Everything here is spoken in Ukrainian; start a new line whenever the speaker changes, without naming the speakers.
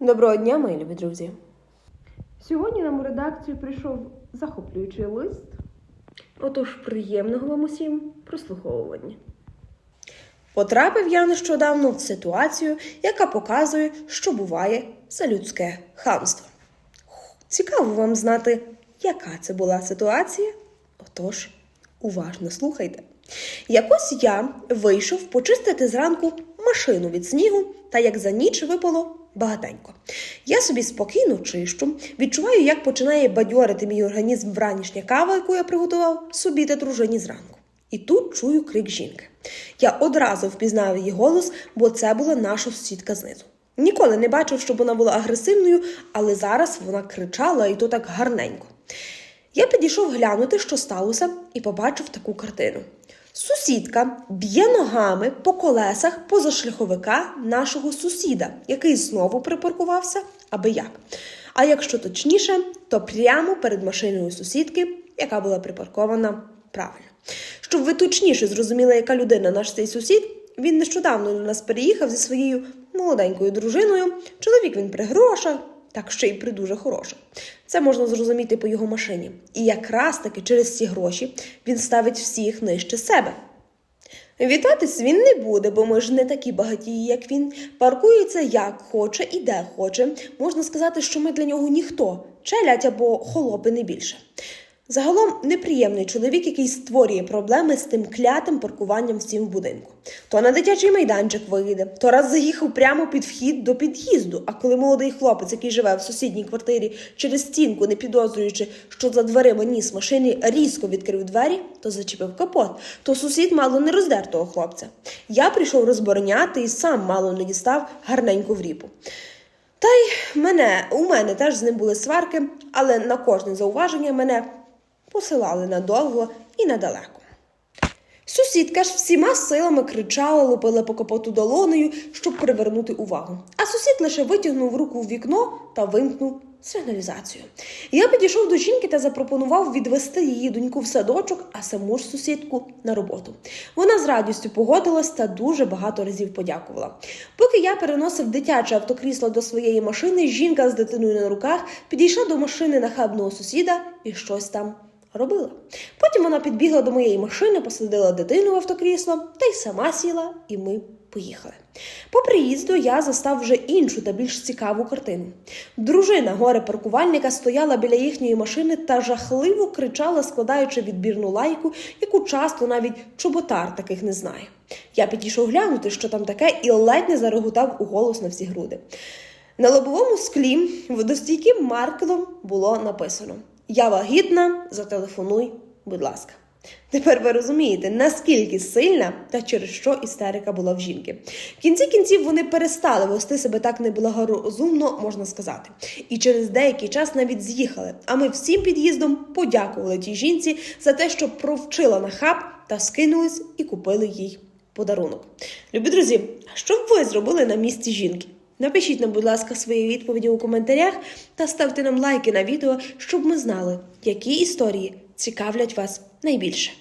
Доброго дня, мої любі друзі.
Сьогодні нам у редакцію прийшов захоплюючий лист.
Отож, приємного вам усім прослуховування. Потрапив я нещодавно в ситуацію, яка показує, що буває за людське хамство. Цікаво вам знати, яка це була ситуація? Отож, уважно слухайте. Якось я вийшов почистити зранку машину від снігу, та як за ніч випало багатенько. Я собі спокійно чищу, відчуваю, як починає бадьорити мій організм вранішня кава, яку я приготував собі та дружині зранку. І тут чую крик жінки. Я одразу впізнав її голос, бо це була наша сусідка знизу. Ніколи не бачив, щоб вона була агресивною, але зараз вона кричала і то так гарненько. Я підійшов глянути, що сталося, і побачив таку картину. Сусідка б'є ногами по колесах позашляховика нашого сусіда, який знову припаркувався, аби як. А якщо точніше, то прямо перед машиною сусідки, яка була припаркована правильно. Щоб ви точніше зрозуміли, яка людина наш цей сусід, він нещодавно до нас переїхав зі своєю молоденькою дружиною. Чоловік він при грошах, так ще й при дуже хороших. Це можна зрозуміти по його машині. І якраз таки через ці гроші він ставить всіх нижче себе. Вітатись він не буде, бо ми ж не такі багатії, як він. Паркується як хоче і де хоче. Можна сказати, що ми для нього ніхто, челядь або холопи не більше. Загалом неприємний чоловік, який створює проблеми з тим клятим паркуванням всім в будинку. То на дитячий майданчик вийде, то раз заїхав прямо під вхід до під'їзду. А коли молодий хлопець, який живе в сусідній квартирі, через стінку, не підозрюючи, що за дверима ніс машини, різко відкрив двері, то зачепив капот. То сусід мало не роздер того хлопця. Я прийшов розбороняти і сам мало не дістав гарненьку в ріпу. Та й мене, у мене теж з ним були сварки, але на кожне зауваження мене посилали надовго і надалеко. Сусідка ж всіма силами кричала, лупила по капоту долонею, щоб привернути увагу. А сусід лише витягнув руку в вікно та вимкнув сигналізацію. Я підійшов до жінки та запропонував відвести її доньку в садочок, а саму ж сусідку на роботу. Вона з радістю погодилась та дуже багато разів подякувала. Поки я переносив дитяче автокрісло до своєї машини, жінка з дитиною на руках підійшла до машини нахабного сусіда і щось там робила. Потім вона підбігла до моєї машини, посадила дитину в автокрісло та й сама сіла, і ми поїхали. По приїзду я застав вже іншу та більш цікаву картину. Дружина горе паркувальника стояла біля їхньої машини та жахливо кричала, складаючи відбірну лайку, яку часто навіть чоботар таких не знає. Я підійшов глянути, що там таке, і ледь не зареготав у голос на всі груди. На лобовому склі водостійким маркером було написано: Я вагітна, зателефонуй, будь ласка. Тепер ви розумієте, наскільки сильна та через що істерика була в жінки. В кінці кінців вони перестали вести себе так неблагорозумно, можна сказати. І через деякий час навіть з'їхали. А ми всім під'їздом подякували тій жінці за те, що провчила на хаб та скинулись і купили їй подарунок. Любі друзі, що б ви зробили на місці жінки? Напишіть нам, будь ласка, свої відповіді у коментарях та ставте нам лайки на відео, щоб ми знали, які історії цікавлять вас найбільше.